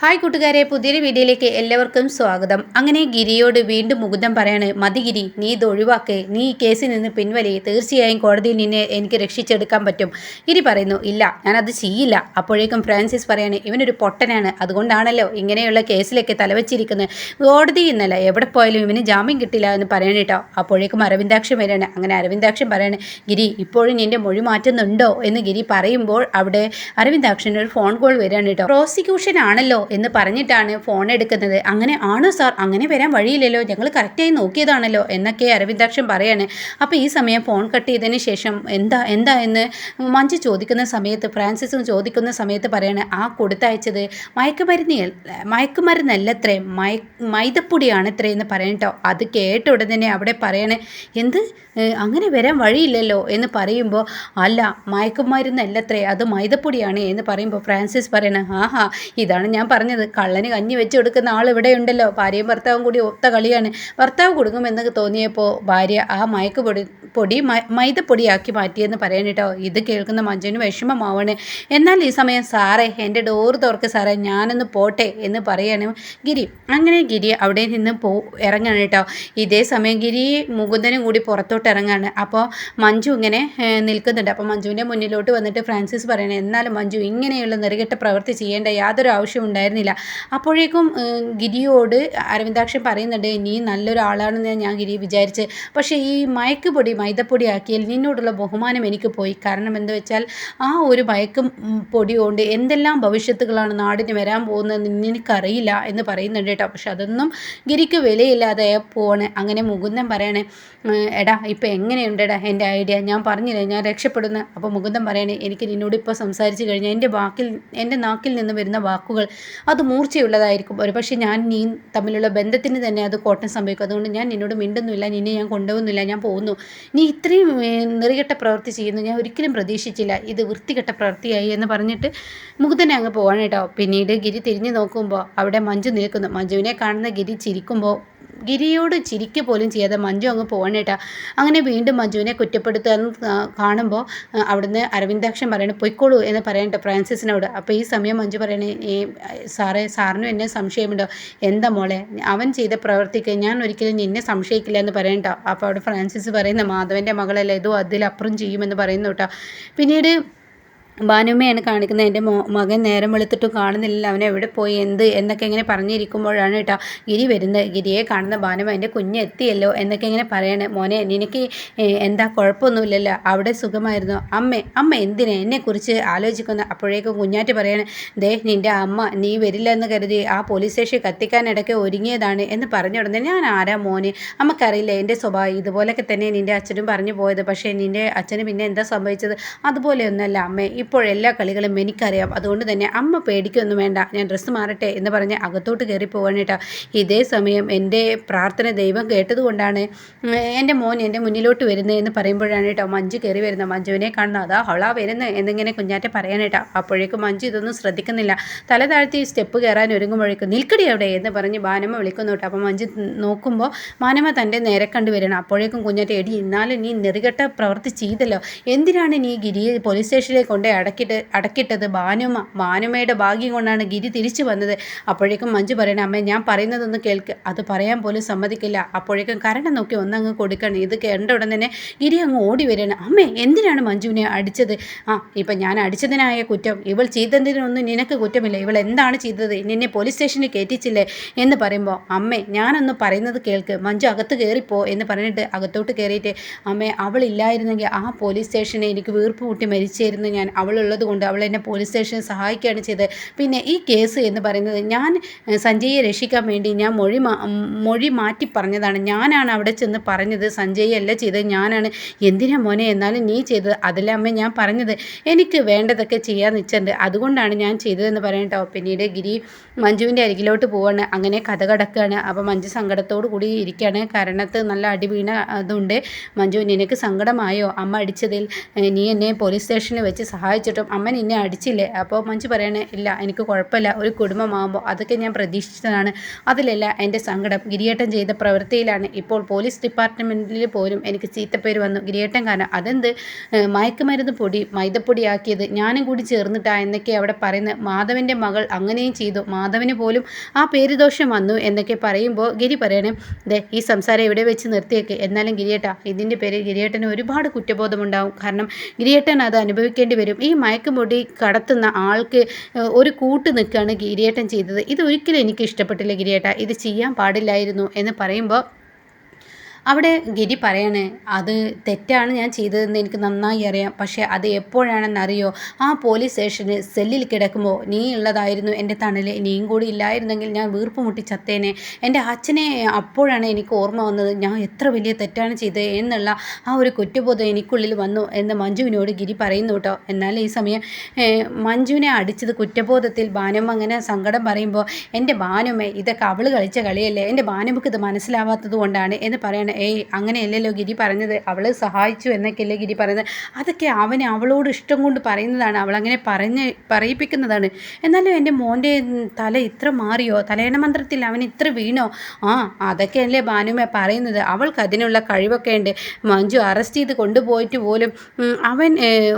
Hi കൂട്ടുകാരെ പുതിയൊരു വീഡിയോയിലേക്ക് എല്ലാവർക്കും സ്വാഗതം. അങ്ങനെ ഗിരിയോട് വീണ്ടും മുകുന്ദം പറയാണ് മതി ഗിരി നീ ഇത് നീ ഈ കേസിൽ നിന്ന് പിൻവലി. തീർച്ചയായും കോടതിയിൽ നിന്നെ എനിക്ക് രക്ഷിച്ചെടുക്കാൻ പറ്റും. ഗിരി പറയുന്നു ഇല്ല ഞാനത് ചെയ്യില്ല. അപ്പോഴേക്കും ഫ്രാൻസിസ് പറയാണ് ഇവനൊരു പൊട്ടനാണ്. അതുകൊണ്ടാണല്ലോ ഇങ്ങനെയുള്ള കേസിലൊക്കെ തലവച്ചിരിക്കുന്നത്. കോടതി എന്നല്ല എവിടെ പോയാലും ഇവന് ജാമ്യം കിട്ടില്ല എന്ന് പറയണം കേട്ടോ. അപ്പോഴേക്കും അരവിന്ദാക്ഷൻ വരികയാണ് അങ്ങനെ അരവിന്ദാക്ഷൻ പറയാണ് ഗിരി ഇപ്പോഴും നിന്റെ മൊഴി മാറ്റുന്നുണ്ടോ? എന്ന് ഗിരി പറയുമ്പോൾ അവിടെ അരവിന്ദാക്ഷൻ ഒരു ഫോൺ കോൾ വരികയാണ് കേട്ടോ. പ്രോസിക്യൂഷൻ ആണല്ലോ എന്ന് പറഞ്ഞിട്ടാണ് ഫോൺ എടുക്കുന്നത്. അങ്ങനെ ആണോ സാർ അങ്ങനെ വരാൻ വഴിയില്ലല്ലോ. ഞങ്ങൾ കറക്റ്റായി നോക്കിയതാണല്ലോ എന്നൊക്കെ അരവിന്ദാക്ഷൻ പറയാണ്. അപ്പോൾ ഈ സമയം ഫോൺ കട്ട് ചെയ്തതിന് ശേഷം എന്താ എന്താ എന്ന് മഞ്ജു ചോദിക്കുന്ന സമയത്ത് ഫ്രാൻസിസും ചോദിക്കുന്ന സമയത്ത് പറയാണ് ആ കൊടുത്തയച്ചത് മയക്കുമരുന്ന് മയക്കുമരുന്നല്ലത്രേ മയ മൈദപ്പൊടിയാണ് ഇത്രേ എന്ന് പറയട്ടോ അത് കേട്ട ഉടൻ തന്നെ അവിടെ പറയണേ എന്ത്? അങ്ങനെ വരാൻ വഴിയില്ലല്ലോ എന്ന് പറയുമ്പോൾ അല്ല മയക്കുമരുന്നല്ലത്രേ അത് മൈദപ്പൊടിയാണ് എന്ന് പറയുമ്പോൾ ഫ്രാൻസിസ് പറയണേ ആഹാ ഇതാണ് ഞാൻ പറഞ്ഞത് കള്ളന് കഞ്ഞി വെച്ച് കൊടുക്കുന്ന ആൾ ഇവിടെ ഉണ്ടല്ലോ ഭാര്യയും ഭർത്താവും കൂടി ഒത്ത കളിയാണ്. ഭർത്താവ് കൊടുക്കുമെന്ന് തോന്നിയപ്പോൾ ഭാര്യ ആ മയക്ക് പൊടി പൊടി മൈദപ്പൊടിയാക്കി മാറ്റിയെന്ന് പറയണം കേട്ടോ. ഇത് കേൾക്കുന്ന മഞ്ജുവിന് വിഷമമാവാണ്. എന്നാൽ ഈ സമയം സാറേ എന്റെ ഡോർ തുറക്ക് സാറേ ഞാനൊന്ന് പോട്ടെ എന്ന് പറയാണ് ഗിരി. അങ്ങനെ ഗിരി അവിടെ നിന്ന് പോ ഇറങ്ങാണ് കേട്ടോ. ഇതേ സമയം ഗിരി മുകുന്ദനും കൂടി പുറത്തോട്ട് ഇറങ്ങാണ്. അപ്പോൾ മഞ്ജു ഇങ്ങനെ നിൽക്കുന്നുണ്ട്. അപ്പോൾ മഞ്ജുവിന്റെ മുന്നിലോട്ട് വന്നിട്ട് ഫ്രാൻസിസ് പറയണേ എന്നാലും മഞ്ജു ഇങ്ങനെയുള്ള നെറുകെട്ട പ്രവൃത്തി ചെയ്യേണ്ട യാതൊരു ആവശ്യവും ഉണ്ടായിരുന്നില്ല. അപ്പോഴേക്കും ഗിരിയോട് അരവിന്ദാക്ഷൻ പറയുന്നുണ്ട് നീ നല്ലൊരാളാണെന്ന് ഞാൻ ഗിരി വിചാരിച്ച്. പക്ഷേ ഈ മയക്കുപൊടി മൈദപ്പൊടി ആക്കിയാൽ നിന്നോടുള്ള ബഹുമാനം എനിക്ക് പോയി. കാരണം എന്താ വെച്ചാൽ ആ ഒരു മയക്കും പൊടി കൊണ്ട് എന്തെല്ലാം ഭവിഷ്യത്തുകളാണ് നാടിന് വരാൻ പോകുന്നത് നിനക്കറിയില്ല എന്ന് പറയുന്നുണ്ട് കേട്ടോ. പക്ഷെ അതൊന്നും ഗിരിക്ക് വിലയില്ലാതെ പോവാണ്. അങ്ങനെ മുകുന്ദൻ പറയണേ എടാ ഇപ്പം എങ്ങനെയുണ്ടെടാ എന്റെ ഐഡിയ? ഞാൻ പറഞ്ഞില്ലേ ഞാൻ രക്ഷപ്പെടുന്നു. അപ്പോൾ മുകുന്ദൻ പറയണേ എനിക്ക് നിന്നോട് ഇപ്പോൾ സംസാരിച്ച് കഴിഞ്ഞാൽ എന്റെ വാക്കിൽ എന്റെ നാക്കിൽ നിന്ന് വരുന്ന വാക്കുകൾ അത് മൂർച്ചയുള്ളതായിരിക്കും. ഒരു പക്ഷേ ഞാൻ നീ തമ്മിലുള്ള ബന്ധത്തിന് തന്നെ അത് കോട്ടം സംഭവിക്കും. അതുകൊണ്ട് ഞാൻ നിന്നോട് മിണ്ടുന്നില്ല നിന്നെ ഞാൻ കൊണ്ടുപോകുന്നില്ല ഞാൻ പോകുന്നു. നീ ഇത്രയും നെറികെട്ട പ്രവൃത്തി ചെയ്യുന്നു. ഞാൻ ഒരിക്കലും പ്രതീക്ഷിച്ചില്ല ഇത് വൃത്തികെട്ട പ്രവൃത്തിയായി എന്ന് പറഞ്ഞിട്ട് മുകുതനെ അങ്ങ് പോവാണ് കേട്ടോ. പിന്നീട് ഗിരി തിരിഞ്ഞു നോക്കുമ്പോൾ അവിടെ മഞ്ജു നിൽക്കുന്നു. മഞ്ജുവിനെ കാണുന്ന ഗിരി ചിരിക്കുമ്പോൾ ഗിരിയോട് ചിരിക്കുക പോലും ചെയ്യാതെ മഞ്ജു അങ്ങ് പോകണേട്ടാ അങ്ങനെ വീണ്ടും മഞ്ജുവിനെ കുറ്റപ്പെടുത്താൻ കാണുമ്പോൾ അവിടുന്ന് അരവിന്ദാക്ഷൻ പറയണേ പൊയ്ക്കോളൂ എന്ന് പറയണ്ട ഫ്രാൻസിസിനോട്. അപ്പോൾ ഈ സമയം മഞ്ജു പറയണേ ഈ സാറേ സാറിനും എന്നെ സംശയമുണ്ടോ? എന്താ മോളെ അവൻ ചെയ്ത പ്രവർത്തിക്ക് ഞാൻ ഒരിക്കലും നിന്നെ സംശയിക്കില്ല എന്ന് പറയണ്ട അപ്പോൾ അവിടെ ഫ്രാൻസിസ് പറയുന്ന മാധവന്റെ മകളല്ലേ ഇതോ അതിലപ്പുറം ചെയ്യുമെന്ന് പറയുന്നു കേട്ടോ. പിന്നീട് ഭാനുമ്മയാണ് കാണിക്കുന്നത്. എന്റെ മകൻ നേരം വെളുത്തിട്ടും കാണുന്നില്ല അവൻ എവിടെ പോയി? എന്ത്? എന്നൊക്കെ ഇങ്ങനെ പറഞ്ഞിരിക്കുമ്പോഴാണ് കേട്ടോ ഗിരി വരുന്നത്. ഗിരിയെ കാണുന്ന ഭാനുമ എന്റെ കുഞ്ഞ് എത്തിയല്ലോ എന്നൊക്കെ ഇങ്ങനെ പറയണേ. മോനെ നിനക്ക് എന്താ കുഴപ്പമൊന്നുമില്ലല്ലോ. അവിടെ സുഖമായിരുന്നു? അമ്മ അമ്മ എന്തിനെ എന്നെക്കുറിച്ച് ആലോചിക്കുന്ന? അപ്പോഴേക്കും കുഞ്ഞാറ്റ് പറയണേ. ദേ നിന്റെ അമ്മ നീ വരില്ല എന്ന് കരുതി ആ പോലീസ് സ്റ്റേഷൻ കത്തിക്കാനിടയ്ക്ക് ഒരുങ്ങിയതാണ് എന്ന് പറഞ്ഞു ഉടനെ ഞാൻ ആരാ മോനെ? അമ്മക്കറിയില്ല എന്റെ സ്വഭാവം ഇതുപോലൊക്കെ തന്നെ നിന്റെ അച്ഛനും പറഞ്ഞു പോയത്. പക്ഷേ നിന്റെ അച്ഛന് പിന്നെ എന്താ സംഭവിച്ചത്? അതുപോലെയൊന്നല്ല അമ്മേ. ഇപ്പോഴെല്ലാ കളികളും എനിക്കറിയാം. അതുകൊണ്ട് തന്നെ അമ്മ പേടിക്കൊന്നും വേണ്ട. ഞാൻ ഡ്രസ്സ് മാറട്ടെ എന്ന് പറഞ്ഞ് അകത്തോട്ട് കയറി പോവാണ് കേട്ടോ ഇതേ സമയം എന്റെ പ്രാർത്ഥന ദൈവം കേട്ടതുകൊണ്ടാണ് എന്റെ മോൻ എന്റെ മുന്നിലോട്ട് വരുന്നത് എന്ന് പറയുമ്പോഴാണ് കേട്ടോ മഞ്ജു കയറി വരുന്നത് മഞ്ജുവിനെ കാണുന്നത് അതാ ഹളാ വരുന്നത് എന്നിങ്ങനെ കുഞ്ഞാറ്റെ പറയാനേട്ടാ അപ്പോഴേക്കും മഞ്ജു ഇതൊന്നും ശ്രദ്ധിക്കുന്നില്ല. തല താഴ്ത്തി സ്റ്റെപ്പ് കയറാൻ ഒരുങ്ങുമ്പോഴേക്കും നിൽക്കടി അവിടെ എന്ന് പറഞ്ഞ് ബാനമ്മ വിളിക്കുന്നു കേട്ടോ അപ്പോൾ മഞ്ജു നോക്കുമ്പോൾ മാനമ്മ തന്റെ നേരെ കണ്ടു വരണം. അപ്പോഴേക്കും കുഞ്ഞാറ്റെ എടി എന്നാലും നീ നെറുകെട്ട പ്രവൃത്തി ചെയ്തല്ലോ. എന്തിനാണ് നീ ഗിരിയെ പോലീസ് സ്റ്റേഷനിലേക്ക് കൊണ്ടേ അടക്കിട്ട് അടക്കിട്ടത് ഭാനുമ ഭാനുമയുടെ ഭാഗ്യം കൊണ്ടാണ് ഗിരി തിരിച്ചു വന്നത്. അപ്പോഴേക്കും മഞ്ജു പറയണ അമ്മേ ഞാൻ പറയുന്നതൊന്ന് കേൾക്ക്. അത് പറയാൻ പോലും സമ്മതിക്കില്ല. അപ്പോഴേക്കും കരണം നോക്കി ഒന്നങ്ങ് കൊടുക്കണം. ഇത് കണ്ട ഉടൻ തന്നെ ഗിരി അങ്ങ് ഓടി വരണം അമ്മേ എന്തിനാണ് മഞ്ജുവിനെ അടിച്ചത്? ആ ഇപ്പം ഞാൻ അടിച്ചതിനായ കുറ്റം. ഇവൾ ചെയ്തതിനൊന്നും നിനക്ക് കുറ്റമില്ല. ഇവൾ എന്താണ് ചെയ്തത്? നിന്നെ പോലീസ് സ്റ്റേഷനിൽ കയറ്റിച്ചില്ലേ? എന്ന് പറയുമ്പോൾ അമ്മേ ഞാനൊന്ന് പറയുന്നത് കേൾക്ക്. മഞ്ജു അകത്ത് കയറിപ്പോ എന്ന് പറഞ്ഞിട്ട് അകത്തോട്ട് കയറിയിട്ട് അമ്മേ അവളില്ലായിരുന്നെങ്കിൽ ആ പോലീസ് സ്റ്റേഷനെ എനിക്ക് വീർപ്പ് കൂട്ടി മരിച്ചായിരുന്നു ഞാൻ. അവളുള്ളത് കൊണ്ട് അവൾ എന്നെ പോലീസ് സ്റ്റേഷനിൽ സഹായിക്കുകയാണ് ചെയ്തത്. പിന്നെ ഈ കേസ് എന്ന് പറയുന്നത് ഞാൻ സഞ്ജയെ രക്ഷിക്കാൻ വേണ്ടി ഞാൻ മൊഴി മൊഴി മാറ്റി പറഞ്ഞതാണ്. ഞാനാണ് അവിടെ ചെന്ന് പറഞ്ഞത് സഞ്ജയ് അല്ല ചെയ്തത്. ഞാനാണ് എന്തിനാ മോനെ എന്നാലും നീ ചെയ്തത്. അതിലമ്മ അമ്മ ഞാൻ പറഞ്ഞത്. എനിക്ക് വേണ്ടതൊക്കെ ചെയ്യാൻ നിച്ചുണ്ട് അതുകൊണ്ടാണ് ഞാൻ ചെയ്തതെന്ന് പറയട്ടോ പിന്നീട് ഗിരി മഞ്ജുവിന്റെ അരികിലോട്ട് പോവാണ്. അങ്ങനെ കഥ കടക്കുകയാണ്. അപ്പോൾ മഞ്ജു സങ്കടത്തോടു കൂടി ഇരിക്കുകയാണ്. കാരണത്ത് നല്ല അടി വീണ അതുണ്ട്. മഞ്ജു നിനക്ക് സങ്കടമായോ? അമ്മ അടിച്ചതിൽ നീ എന്നെ പോലീസ് സ്റ്റേഷനിൽ വെച്ച് സഹായിച്ചു സഹായിച്ചിട്ടും അമ്മ എന്നെ അടിച്ചില്ലേ? അപ്പോൾ മഞ്ജു പറയണേ ഇല്ല എനിക്ക് കുഴപ്പമില്ല. ഒരു കുടുംബമാകുമ്പോൾ അതൊക്കെ ഞാൻ പ്രതീക്ഷിച്ചതാണ്. അതിലല്ല എന്റെ സങ്കടം. ഗിരിയേട്ടൻ ചെയ്ത പ്രവൃത്തിയിലാണ്. ഇപ്പോൾ പോലീസ് ഡിപ്പാർട്ട്മെന്റിൽ പോലും എനിക്ക് ചീത്തപ്പേര് വന്നു. ഗിരിയേട്ടൻ കാരണം അതെന്ത്? മയക്കുമരുന്ന് പൊടി മൈദപ്പൊടിയാക്കിയത് ഞാനും കൂടി ചേർന്നിട്ടാ എന്നൊക്കെ അവിടെ പറയുന്നത് മാധവന്റെ മകൾ അങ്ങനെയും ചെയ്തു. മാധവന് പോലും ആ പേരുദോഷം വന്നു എന്നൊക്കെ പറയുമ്പോൾ ഗിരി പറയണേ ദേ ഈ സംസാരം ഇവിടെ വെച്ച് നിർത്തിയേക്ക്. എന്നാലും ഗിരിയേട്ട ഇതിന്റെ പേരിൽ ഗിരിയേട്ടന് ഒരുപാട് കുറ്റബോധമുണ്ടാവും. കാരണം ഗിരിയേട്ടൻ അത് അനുഭവിക്കേണ്ടി വരും. ഈ മയക്കുമുടി കടത്തുന്ന ആൾക്ക് ഒരു കൂട്ട് നിൽക്കുകയാണ് ഗിരിയേട്ടൻ ചെയ്തത്. ഇതൊരിക്കലും എനിക്ക് ഇഷ്ടപ്പെട്ടില്ല ഗിരിയേട്ട. ഇത് ചെയ്യാൻ പാടില്ലായിരുന്നു എന്ന് പറയുമ്പോൾ അവിടെ ഗിരി പറയാണ് അത് തെറ്റാണ് ഞാൻ ചെയ്തതെന്ന് എനിക്ക് നന്നായി അറിയാം. പക്ഷേ അത് എപ്പോഴാണെന്നറിയോ? ആ പോലീസ് സ്റ്റേഷന് സെല്ലിൽ കിടക്കുമ്പോൾ നീ ഉള്ളതായിരുന്നു എന്റെ തണൽ നീയും കൂടി ഇല്ലായിരുന്നെങ്കിൽ ഞാൻ വീർപ്പ് മുട്ടി ചത്തേനെ. എന്റെ അച്ഛനെ അപ്പോഴാണ് എനിക്ക് ഓർമ്മ വന്നത്. ഞാൻ എത്ര വലിയ തെറ്റാണ് ചെയ്തത് എന്നുള്ള ആ ഒരു കുറ്റബോധം എനിക്കുള്ളിൽ വന്നു എന്ന് മഞ്ജുവിനോട് ഗിരി പറയുന്നു കേട്ടോ. എന്നാൽ ഈ സമയം മഞ്ജുവിനെ അടിച്ചത് കുറ്റബോധത്തിൽ ബാനമ്മ അങ്ങനെ സങ്കടം പറയുമ്പോൾ എന്റെ ബാനുമ്മ ഇതൊക്കെ അവൾ കളിച്ച കളിയല്ലേ? എന്റെ ബാനുമ്മക്ക് ഇത് മനസ്സിലാവാത്തത് കൊണ്ടാണ് എന്ന് പറയണേ. ഏയ് അങ്ങനെയല്ലല്ലോ ഗിരി പറഞ്ഞത്? അവൾ സഹായിച്ചു എന്നൊക്കെയല്ലേ ഗിരി പറയുന്നത് അതൊക്കെ അവനെ അവളോട് ഇഷ്ടം കൊണ്ട് പറയുന്നതാണ്. അവളങ്ങനെ പറഞ്ഞ് പറയിപ്പിക്കുന്നതാണ്. എന്നാലും എന്റെ മോന്റെ തല ഇത്ര മാറിയോ? തലയണ മന്ത്രത്തിൽ അവൻ ഇത്ര വീണോ? ആ അതൊക്കെയല്ലേ ഭാനുമ പറയുന്നത്. അവൾക്ക് അതിനുള്ള കഴിവൊക്കെ ഉണ്ട്. മഞ്ജു അറസ്റ്റ് ചെയ്ത് കൊണ്ടുപോയിട്ട് പോലും അവൻ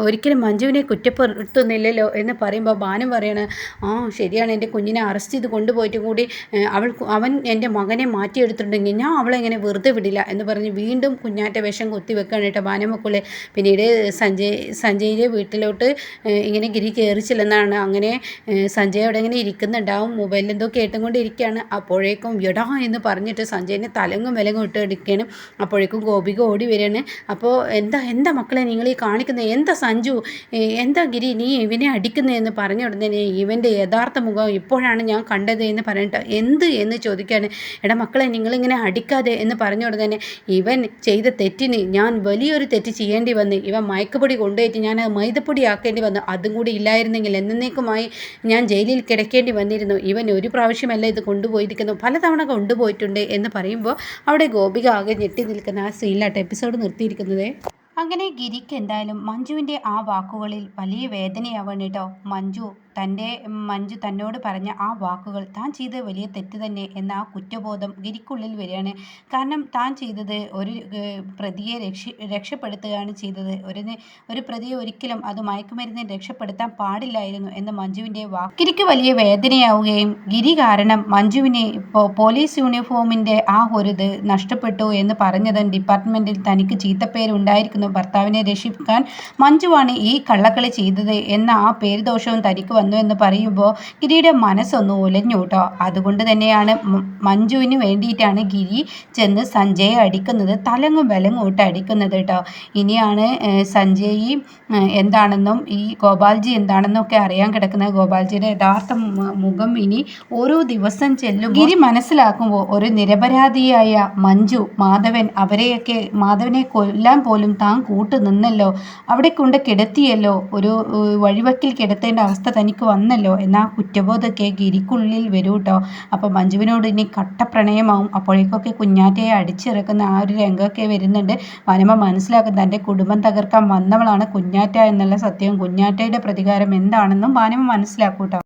ഒരിക്കലും മഞ്ജുവിനെ കുറ്റപ്പെടുത്തുന്നില്ലല്ലോ എന്ന് പറയുമ്പോൾ ഭാനു പറയണ ആ ശരിയാണ്. എന്റെ കുഞ്ഞിനെ അറസ്റ്റ് ചെയ്ത് കൊണ്ടുപോയിട്ട് കൂടി അവൾ അവൻ എന്റെ മകനെ മാറ്റിയെടുത്തിട്ടുണ്ടെങ്കിൽ ഞാൻ അവളെങ്ങനെ വെറുതെ വിടില്ല. എന്ന് പറഞ്ഞ് വീണ്ടും കുഞ്ഞാറ്റ വേഷം കുത്തിവെക്കുകയാണ് കേട്ടോ ബാനമക്കുള്ളെ പിന്നീട് സഞ്ജയ് സഞ്ജയിന്റെ വീട്ടിലോട്ട് ഇങ്ങനെ ഗിരി കയറി ചെല്ലുന്നതാണ് അങ്ങനെ സഞ്ജയ് അവിടെ ഇങ്ങനെ ഇരിക്കുന്നുണ്ടാവും. മൊബൈലിൽ എന്തോ കേട്ടുകൊണ്ട് ഇരിക്കുകയാണ് അപ്പോഴേക്കും എടാ എന്ന് പറഞ്ഞിട്ട് സഞ്ജയിനെ തലങ്ങും വിലങ്ങും ഇട്ട് എടുക്കുകയാണ്. അപ്പോഴേക്കും ഗോപിക ഓടി വരികയാണ്. അപ്പോൾ എന്താ എന്താ മക്കളെ നിങ്ങൾ ഈ കാണിക്കുന്നത് എന്താ സഞ്ജു? എന്താ ഗിരി? നീ ഇവനെ അടിക്കുന്നതെന്ന് പറഞ്ഞ ഉടനെ ഇവന്റെ യഥാർത്ഥ മുഖം ഇപ്പോഴാണ് ഞാൻ കണ്ടത് എന്ന് പറഞ്ഞിട്ട് എന്ത് എന്ന് ചോദിക്കുകയാണ്. എടാ മക്കളെ നിങ്ങളിങ്ങനെ അടിക്കാതെ എന്ന് പറഞ്ഞു ഉടനെ ഇവൻ ചെയ്ത തെറ്റിന് ഞാൻ വലിയൊരു തെറ്റ് ചെയ്യേണ്ടി വന്ന് ഇവൻ മയക്കുപൊടി കൊണ്ടുപോയിട്ട് ഞാൻ മൈദപ്പൊടി ആക്കേണ്ടി വന്നു അതും കൂടി ഇല്ലായിരുന്നെങ്കിൽ എന്നേക്കുമായി ഞാൻ ജയിലിൽ കിടക്കേണ്ടി വന്നിരുന്നു. ഇവൻ ഒരു പ്രാവശ്യമല്ല ഇത് കൊണ്ടുപോയിരിക്കുന്നു പലതവണ കൊണ്ടുപോയിട്ടുണ്ട് എന്ന് പറയുമ്പോൾ അവിടെ ഗോപിക ആകെ ഞെട്ടി നിൽക്കുന്ന ആ സീനിലാട്ട് എപ്പിസോഡ് നിർത്തിയിരിക്കുന്നത്. അങ്ങനെ ഗിരിക്ക് എന്തായാലും മഞ്ജുവിന്റെ ആ വാക്കുകളിൽ വലിയ വേദനയാവണം കേട്ടോ മഞ്ജു തന്റെ മഞ്ജു തന്നോട് പറഞ്ഞ ആ വാക്കുകൾ താൻ ചെയ്ത വലിയ തെറ്റ് തന്നെ എന്ന ആ കുറ്റബോധം ഗിരിക്കുള്ളിൽ വരികയാണ്. കാരണം താൻ ചെയ്തത് ഒരു പ്രതിയെ രക്ഷ രക്ഷപ്പെടുത്തുകയാണ് ചെയ്തത്. ഒരു ഒരു പ്രതിയെ ഒരിക്കലും അത് മയക്കുമരുന്ന് രക്ഷപ്പെടുത്താൻ പാടില്ലായിരുന്നു എന്ന് മഞ്ജുവിന്റെ വാക്ക് ഗിരിക്ക് വലിയ വേദനയാവുകയും ഗിരി കാരണം മഞ്ജുവിനെ പോലീസ് യൂണിഫോമിന്റെ ആ ഒരു ഇത് നഷ്ടപ്പെട്ടു എന്ന് പറഞ്ഞത് ഡിപ്പാർട്ട്മെന്റിൽ തനിക്ക് ചീത്തപ്പേരുണ്ടായിരിക്കുന്നു ഭർത്താവിനെ രക്ഷിക്കാൻ മഞ്ജുവാണ് ഈ കള്ളക്കളി ചെയ്തത് എന്ന ആ പേരുദോഷവും തനിക്ക് വന്നു. എന്ന് പറയുമ്പോൾ ഗിരിയുടെ മനസ്സൊന്ന് ഉലഞ്ഞു കേട്ടോ അതുകൊണ്ട് തന്നെയാണ് മഞ്ജുവിന് വേണ്ടിയിട്ടാണ് ഗിരി ചെന്ന് സഞ്ജയെ അടിക്കുന്നത്. തലങ്ങും വിലങ്ങും അടിക്കുന്നത് കേട്ടോ. ഇനിയാണ് സഞ്ജയ് എന്താണെന്നും ഈ ഗോപാൽജി എന്താണെന്നും ഒക്കെ അറിയാൻ കിടക്കുന്ന ഗോപാൽജിയുടെ യഥാർത്ഥ മുഖം ഇനി ഓരോ ദിവസം ചെല്ലും ഗിരി മനസ്സിലാക്കുമ്പോൾ ഒരു നിരപരാധിയായ മഞ്ജു മാധവൻ അവരെയൊക്കെ മാധവനെ കൊല്ലാൻ പോലും താൻ കൂട്ടു നിന്നല്ലോ അവിടെ കൊണ്ട് കിടത്തിയല്ലോ. ഒരു വഴിവക്കിൽ കിടത്തേണ്ട അവസ്ഥ തനിക്ക് വന്നല്ലോ എന്നാ കുറ്റബോധമൊക്കെ ഗിരിക്കുള്ളിൽ വരൂ കേട്ടോ അപ്പോൾ മഞ്ജുവിനോട് ഇനി കട്ട പ്രണയമാവും അപ്പോഴേക്കൊക്കെ കുഞ്ഞാറ്റയെ അടിച്ചിറക്കുന്ന ആ ഒരു രംഗമൊക്കെ വരുന്നുണ്ട്. വനമ മനസ്സിലാക്കും തന്റെ കുടുംബം തകർക്കാൻ വന്നവളാണ് കുഞ്ഞാറ്റ എന്നുള്ള സത്യം. കുഞ്ഞാറ്റയുടെ പ്രതികാരം എന്താണെന്നും വാനമ മനസ്സിലാക്കൂട്ടോ